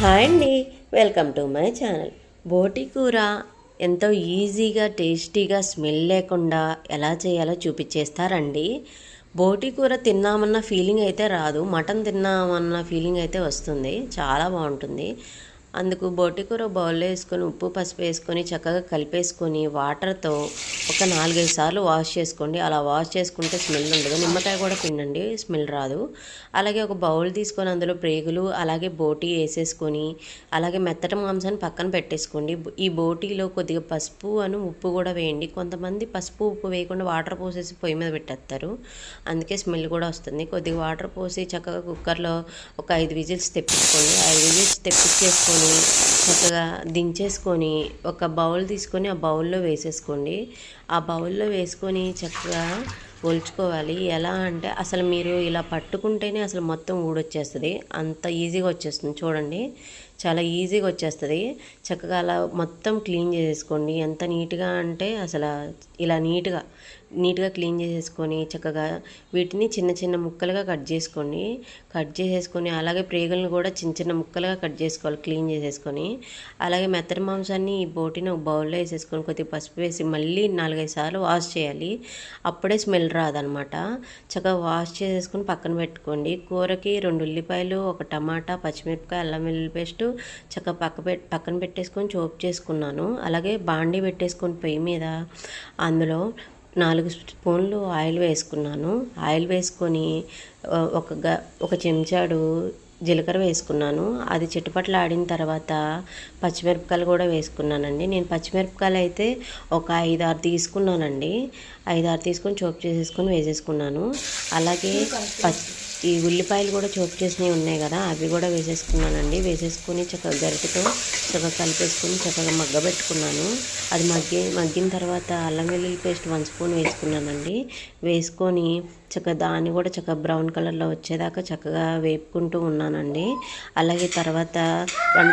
Hi అండి. Welcome to my channel. బోటి కూర ఎంతో ఈజీగా టేస్టీగా స్మెల్ లేకుండా ఎలా చేయాలో చూపించేస్తారండి. బోటి కూర తిన్నామన్న ఫీలింగ్ అయితే రాదు. మటన్ తిన్నామన్న ఫీలింగ్ అయితే వస్తుంది. చాలా బాగుంటుంది. అందుకు బోటి కూర బౌల్లో వేసుకొని ఉప్పు పసుపు వేసుకొని చక్కగా కలిపేసుకొని వాటర్తో ఒక నాలుగైదు సార్లు వాష్ చేసుకోండి. అలా వాష్ చేసుకుంటే స్మెల్ ఉండదు. నిమ్మకాయ కూడా పిండండి స్మెల్ రాదు. అలాగే ఒక బౌల్ తీసుకొని అందులో ప్రేగులు అలాగే బోటీ వేసేసుకొని అలాగే మెత్తటి మాంసాన్ని పక్కన పెట్టేసుకోండి. ఈ బోటీలో కొద్దిగా పసుపు అని ఉప్పు కూడా వేయండి. కొంతమంది పసుపు ఉప్పు వేయకుండా వాటర్ పోసేసి పొయ్యి మీద పెట్టేస్తారు. అందుకే స్మెల్ కూడా వస్తుంది. కొద్దిగా వాటర్ పోసి చక్కగా కుక్కర్లో ఒక ఐదు విజిల్స్ తెప్పించుకోండి. ఐదు విజిల్స్ తెప్పించేసుకోండి తెప్పించేసుకొని చక్కగా దించేసుకొని ఒక బౌల్ తీసుకొని ఆ బౌల్లో వేసేసుకోండి. ఆ బౌల్లో వేసుకొని చక్కగా ఒలుచుకోవాలి. ఎలా అంటే అసలు మీరు ఇలా పట్టుకుంటేనే అసలు మొత్తం ఊడొచ్చేస్తుంది. అంత ఈజీగా వచ్చేస్తుంది చూడండి. చాలా ఈజీగా వచ్చేస్తుంది. చక్కగా అలా మొత్తం క్లీన్ చేసేసుకోండి. ఎంత నీట్గా అంటే అసలు ఇలా నీట్గా నీట్గా క్లీన్ చేసేసుకొని చక్కగా వీటిని చిన్న చిన్న ముక్కలుగా కట్ చేసుకోండి. కట్ చేసేసుకొని అలాగే ప్రేగులను కూడా చిన్న చిన్న ముక్కలుగా కట్ చేసుకోవాలి క్లీన్ చేసేసుకొని. అలాగే మెత్తటి మాంసాన్ని ఈ బోటిని ఒక బౌల్లో వేసేసుకొని కొద్దిగా పసుపు వేసి మళ్ళీ నాలుగైదు సార్లు వాష్ చేయాలి. అప్పుడే స్మెల్ రాదనమాట. చక్కగా వాష్ చేసేసుకొని పక్కన పెట్టుకోండి. కూరకి రెండు ఉల్లిపాయలు ఒక టమాటా పచ్చిమిరపకాయ అల్లం వెల్లుల్లి పేస్టు చక్కగా పక్క పెట్ పక్కన పెట్టేసుకొని చోప్ చేసుకున్నాను. అలాగే బాండీ పెట్టేసుకొని పొయ్యి మీద అందులో నాలుగు స్పూన్లు ఆయిల్ వేసుకున్నాను. ఆయిల్ వేసుకొని ఒక గ ఒక చెంచాడు జీలకర్ర వేసుకున్నాను. అది చిట్టుపట్లు ఆడిన తర్వాత పచ్చిమిరపకాయలు కూడా వేసుకున్నానండి. నేను పచ్చిమిరపకాయలు అయితే ఒక ఐదు ఆరు తీసుకున్నానండి. ఐదు ఆరు తీసుకొని చోపు చేసేసుకొని వేసేసుకున్నాను. అలాగే పచ్చి ఈ ఉల్లిపాయలు కూడా చోపు చేసినవి ఉన్నాయి కదా అవి కూడా వేసేసుకున్నానండి. వేసేసుకుని చక్కగా గరిటతో చక్కగా కలిపేసుకుని చక్కగా మగ్గబెట్టుకున్నాను. అది మగ్గి మగ్గిన తర్వాత అల్లం వెల్లుల్లి పేస్ట్ వన్ స్పూన్ వేసుకున్నానండి. వేసుకొని చక్కగా దాన్ని కూడా చక్కగా బ్రౌన్ కలర్లో వచ్చేదాకా చక్కగా వేపుకుంటూ ఉన్నానండి. అలాగే తర్వాత వన్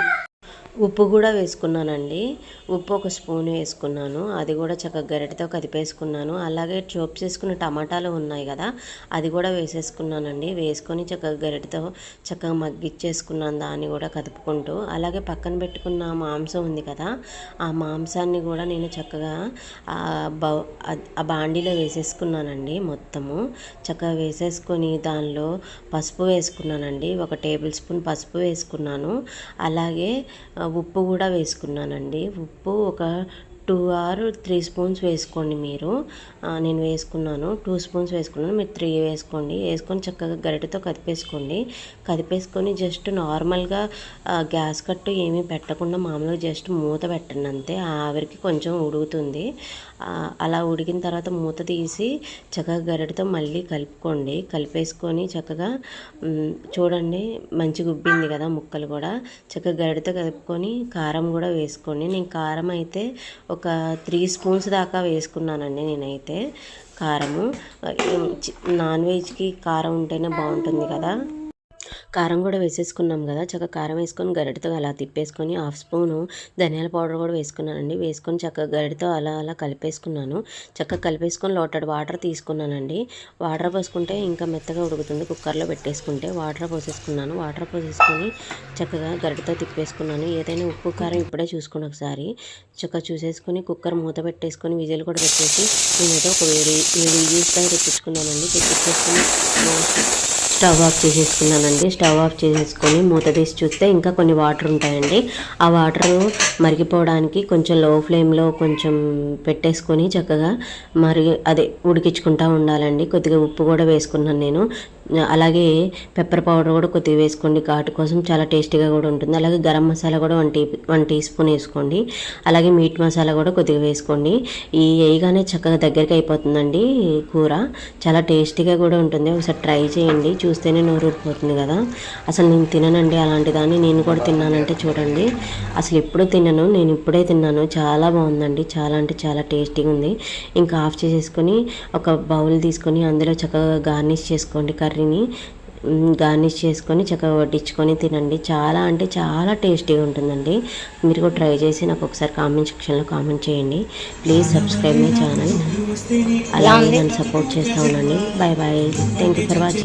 ఉప్పు కూడా వేసుకున్నానండి. ఉప్పు ఒక స్పూన్ వేసుకున్నాను. అది కూడా చక్కగా గరిటతో కదిపేసుకున్నాను. అలాగే చోప్ చేసుకున్న టమాటాలు ఉన్నాయి కదా అది కూడా వేసేసుకున్నానండి. వేసుకొని చక్కగా గరిటతో చక్కగా మగ్గిచ్చేసుకున్నాను దాన్ని కూడా కదుపుకుంటూ. అలాగే పక్కన పెట్టుకున్న మాంసం ఉంది కదా ఆ మాంసాన్ని కూడా నేను చక్కగా ఆ బాండీలో వేసేసుకున్నానండి మొత్తము. చక్కగా వేసేసుకొని దానిలో పసుపు వేసుకున్నానండి. ఒక టేబుల్ స్పూన్ పసుపు వేసుకున్నాను. అలాగే ఉప్పు కూడా వేసుకున్నానండి. ఉప్పు ఒక టూ ఆర్ త్రీ స్పూన్స్ వేసుకోండి మీరు. నేను వేసుకున్నాను. టూ స్పూన్స్ వేసుకున్నాను. మీరు త్రీ వేసుకోండి. వేసుకొని చక్కగా గరిటతో కదిపేసుకోండి. కదిపేసుకొని జస్ట్ నార్మల్గా గ్యాస్ కట్టు ఏమీ పెట్టకుండా మామూలుగా జస్ట్ మూత పెట్టండి అంతే. ఆవిరికి కొంచెం ఉడుగుతుంది అలా ఉడికిన తర్వాత మూత తీసి చక్కగా గరిటతో మళ్ళీ కలుపుకోండి. కలిపేసుకొని చక్కగా చూడండి మంచి గుబ్బింది కదా ముక్కలు కూడా. చక్కగా గరిటతో కలుపుకొని కారం కూడా వేసుకోండి. నేను కారం అయితే ఒక త్రీ స్పూన్స్ దాకా వేసుకున్నానండి నేనైతే కారము. నాన్ వెజ్కి కారం ఉంటేనే బాగుంటుంది కదా. కారం కూడా వేసేసుకున్నాం కదా చక్కగా కారం వేసుకొని గరిటతో అలా తిప్పేసుకొని హాఫ్ స్పూను ధనియాల పౌడర్ కూడా వేసుకున్నానండి. వేసుకొని చక్కగా గరిటతో అలా అలా కలిపేసుకున్నాను. చక్కగా కలిపేసుకొని లోటడ్ వాటర్ తీసుకున్నానండి. వాటర్ పోసుకుంటే ఇంకా మెత్తగా ఉడుకుతుంది. కుక్కర్లో పెట్టేసుకుంటే వాటర్ పోసేసుకున్నాను. వాటర్ పోసేసుకొని చక్కగా గరిటతో తిప్పేసుకున్నాను. ఏదైనా ఉప్పు కారం ఇప్పుడే చూసుకుని ఒకసారి. చక్కగా చూసేసుకొని కుక్కర్ మూత పెట్టేసుకొని విజిల్ కూడా పెట్టేసి నేనైతే ఒక వేడి వేడి విజిల్స్ తెప్పించుకున్నానండి. తెప్పించేసుకుని స్టవ్ ఆఫ్ చేసేసుకున్నానండి. స్టవ్ ఆఫ్ చేసేసుకొని మూత తీసి చూస్తే ఇంకా కొన్ని వాటర్ ఉంటాయండి. ఆ వాటర్ మరిగిపోవడానికి కొంచెం లో ఫ్లేమ్లో కొంచెం పెట్టేసుకొని చక్కగా మరి అదే ఉడికించుకుంటూ ఉండాలండి. కొద్దిగా ఉప్పు కూడా వేసుకున్నాను నేను. అలాగే పెప్పర్ పౌడర్ కూడా కొద్దిగా వేసుకోండి. ఘాటు కోసం చాలా టేస్టీగా కూడా ఉంటుంది. అలాగే గరం మసాలా కూడా one tea one teaspoon వేసుకోండి. అలాగే మీట్ మసాలా కూడా కొద్దిగా వేసుకోండి. ఈ వేయగానే చక్కగా దగ్గరికి అయిపోతుందండి కూర. చాలా టేస్టీగా కూడా ఉంటుంది. ఒకసారి ట్రై చేయండి. చూస్తేనే నోరు ఊరిపోతుంది కదా. అసలు నేను తిననండి అలాంటి దాన్ని. నేను కూడా తిన్నానంటే చూడండి. అసలు ఎప్పుడూ తినను నేను ఇప్పుడే తిన్నాను. చాలా బాగుందండి. చాలా అంటే చాలా టేస్టీగా ఉంది. ఇంకా ఆఫ్ చేసేసుకొని ఒక బౌల్ తీసుకొని అందులో చక్కగా గార్నిష్ చేసుకోండి. కర్రీ కర్రీని గార్నిష్ చేసుకొని చక్కగా వడ్డించుకొని తినండి. చాలా అంటే చాలా టేస్టీగా ఉంటుందండి. మీరు కూడా ట్రై చేసి నాకు ఒకసారి కామెంట్ సెక్షన్లో కామెంట్ చేయండి. Please subscribe my channel. అలాగే నన్ను సపోర్ట్ చేస్తూ ఉండండి. Bye bye thank you for watching